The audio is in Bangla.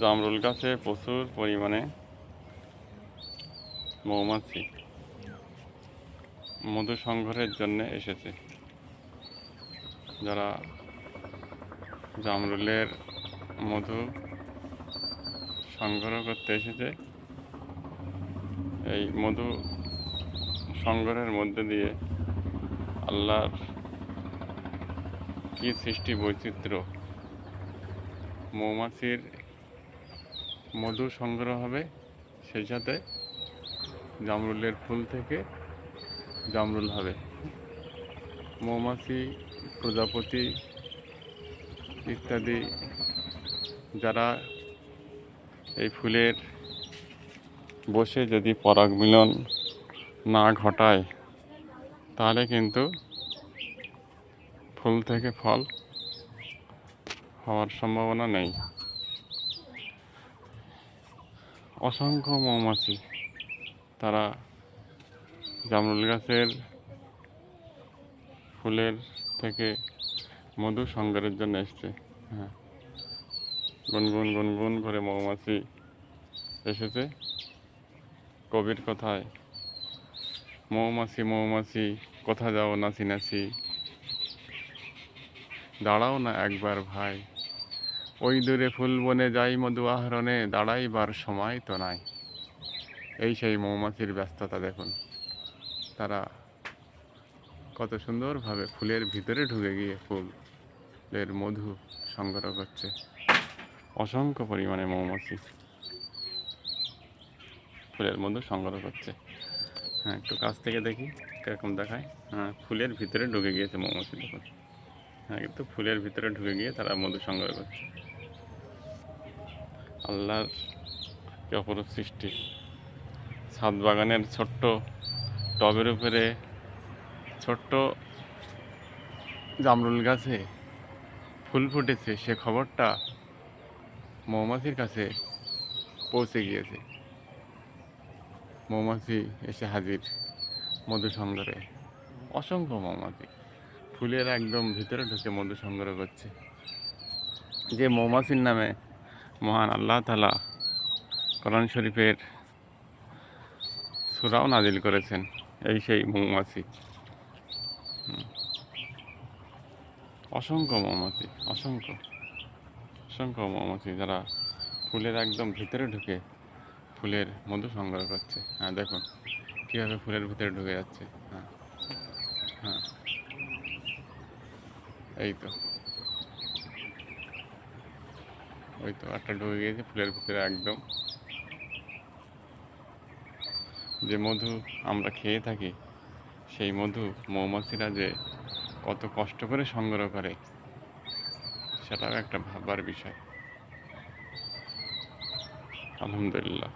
জামরুল গাছে প্রচুর পরিমাণে মৌমাছি মধু সংগ্রহের জন্য এসেছে। যারা জামরুলের মধু সংগ্রহ করতে এসেছে, এই মধু সংগ্রহের মধ্যে দিয়ে আল্লাহর কি সৃষ্টি বৈচিত্র্য, মৌমাছির মধু সংগ্রহ হবে সেই সাথে জামরুলের ফুল থেকে জামরুল হবে। মৌমাছি, প্রজাপতি ইত্যাদি যারা এই ফুলের বসে যদি পরাগ মিলন না ঘটায়, তাহলে কিন্তু ফুল থেকে ফল হওয়ার সম্ভাবনা নেই। অসংখ্য মৌমাছি। তারা জামরুল গাছের ফুলের থেকে মধু সংগ্রহের জন্য এসছে। হ্যাঁ। গুনগুন গুনগুন করে মৌমাছি এসেছে। কবির কথায়, মৌমাছি মৌমাছি, কোথা যাও নাচি নাচি। দাঁড়াও না একবার ভাই। ওই দূরে ফুল বনে যাই মধু আহরণে, দাঁড়াইবার সময় তো নাই। এই সেই মৌমাছির ব্যস্ততা দেখুন। তারা কত সুন্দরভাবে ফুলের ভিতরে ঢুকে গিয়ে ফুলের মধু সংগ্রহ করছে। অসংখ্য পরিমাণে মৌমাছি ফুলের মধু সংগ্রহ করছে। হ্যাঁ একটু কাছ থেকে দেখি, কীরকম দেখায়। হ্যাঁ ফুলের ভিতরে ঢুকে গিয়েছে মৌমাছি দেখুন। হ্যাঁ কিন্তু ফুলের ভিতরে ঢুকে গিয়ে তারা মধু সংগ্রহ করছে। আল্লাহর কি অপরূপ সৃষ্টি। ছাদ বাগানের ছোট্ট টবের উপরে ছোট্ট জামরুল গাছে ফুল ফুটেছে, সে খবরটা মৌমাছির কাছে পৌঁছে গিয়েছে। মৌমাছি এসে হাজির মধু সংগ্রহে অসংখ্য মৌমাছি। ফুলের একদম ভিতরে ঢুকে মধু সংগ্রহ করছে। যে মৌমাছির নামে মহান আল্লাহ তালা কোরআন শরীফের সুরাও নাজিল করেছেন, এই সেই মৌমাছি। অসংখ্য মৌমাছি, অসংখ্য অসংখ্য মৌমাছি যারা ফুলের একদম ভিতরে ঢুকে ফুলের মধু সংগ্রহ করছে। হ্যাঁ দেখুন কীভাবে ফুলের ভিতরে ঢুকে যাচ্ছে। হ্যাঁ হ্যাঁ। এই তো। ওই তো আটটা ঢুকে গিয়েছে ফুলের ভিতরে একদম। যে মধু আমরা খেয়ে থাকি, সেই মধু মৌমাছিরা যে কত কষ্ট করে সংগ্রহ করে, সেটাও একটা ভাববার বিষয়। আলহামদুলিল্লাহ।